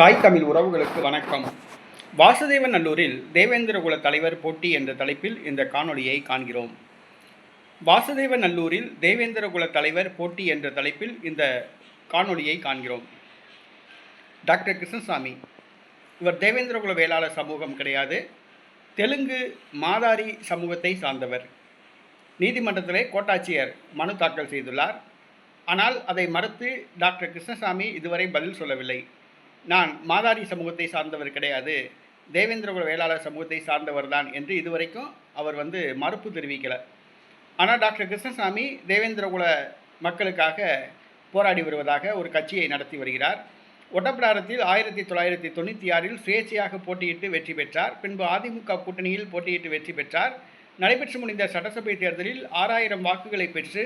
தாய் தமிழ் உறவுகளுக்கு வணக்கம். வாசுதேவன் நல்லூரில் தேவேந்திரகுல தலைவர் போட்டி என்ற தலைப்பில் இந்த காணொளியை காண்கிறோம். வாசுதேவன் நல்லூரில் தேவேந்திரகுல தலைவர் போட்டி என்ற தலைப்பில் இந்த காணொளியை காண்கிறோம். டாக்டர் கிருஷ்ணசாமி இவர் தேவேந்திரகுல வேளாளர் சமூகம் கிடையாது. தெலுங்கு மாதாரி சமூகத்தை சார்ந்தவர். நீதிமன்றத்திலே கோட்டாட்சியர் மனு தாக்கல் செய்துள்ளார். ஆனால் அதை மறுத்து டாக்டர் கிருஷ்ணசாமி இதுவரை பதில் சொல்லவில்லை. நான் மாதாரி சமூகத்தை சார்ந்தவர் கிடையாது. தேவேந்திரகுல வேளாளர் சமூகத்தை சார்ந்தவர் தான் என்று இதுவரைக்கும் அவர் வந்து மறுப்பு தெரிவிக்கலை. ஆனால் டாக்டர் கிருஷ்ணசாமி தேவேந்திரகுல மக்களுக்காக போராடி வருவதாக ஒரு கட்சியை நடத்தி வருகிறார். ஒட்டப்பிடாரத்தில் ஆயிரத்தி தொள்ளாயிரத்தி தொண்ணூற்றி ஆறில் சுயேட்சையாக போட்டியிட்டு வெற்றி பெற்றார். பின்பு அதிமுக கூட்டணியில் போட்டியிட்டு வெற்றி பெற்றார். நடைபெற்று முடிந்த சட்டசபை தேர்தலில் ஆறாயிரம் வாக்குகளை பெற்று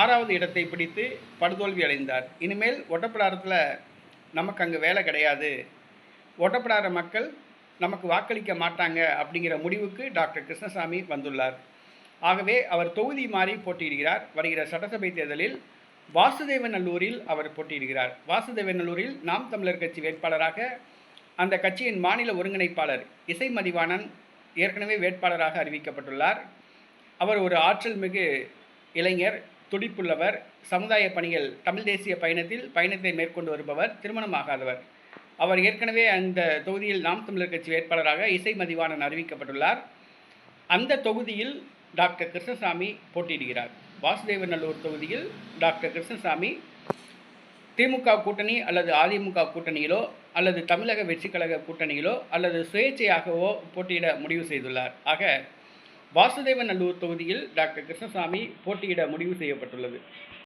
ஆறாவது இடத்தை பிடித்து படுதோல்வி அடைந்தார். இனிமேல் ஒட்டப்பிடாரத்தில் நமக்கு அங்கே வேலை கிடையாது. ஓட்டப்படாத மக்கள் நமக்கு வாக்களிக்க மாட்டாங்க அப்படிங்கிற முடிவுக்கு டாக்டர் கிருஷ்ணசாமி வந்துள்ளார். ஆகவே அவர் தொகுதி மாறி போட்டியிடுகிறார். வருகிற சட்டசபை தேர்தலில் வாசுதேவநல்லூரில் அவர் போட்டியிடுகிறார். வாசுதேவநல்லூரில் நாம் தமிழர் கட்சி வேட்பாளராக அந்த கட்சியின் மாநில ஒருங்கிணைப்பாளர் இசை மதிவாணன் ஏற்கனவே வேட்பாளராக அறிவிக்கப்பட்டுள்ளார். அவர் ஒரு ஆற்றல் மிகு இளைஞர். துடிப்புள்ளவர் சமுதாய பணிகள் தமிழ் தேசிய பயணத்தில் பயணத்தை மேற்கொண்டு வருபவர் திருமணமாகாதவர். அவர் ஏற்கனவே அந்த தொகுதியில் நாம் தமிழர் கட்சி வேட்பாளராக இசை மதிவாணன் அறிவிக்கப்பட்டுள்ளார். அந்த தொகுதியில் டாக்டர் கிருஷ்ணசாமி போட்டியிடுகிறார். வாசுதேவநல்லூர் தொகுதியில் டாக்டர் கிருஷ்ணசாமி திமுக கூட்டணி அல்லது அதிமுக கூட்டணியிலோ அல்லது தமிழக வெற்றிக்கழக கூட்டணியிலோ அல்லது சுயேட்சையாகவோ போட்டியிட முடிவு செய்துள்ளார். ஆக வாசுதேவநல்லூர் தொகுதியில் டாக்டர் கிருஷ்ணசாமி போட்டியிட முடிவு செய்யப்பட்டுள்ளது.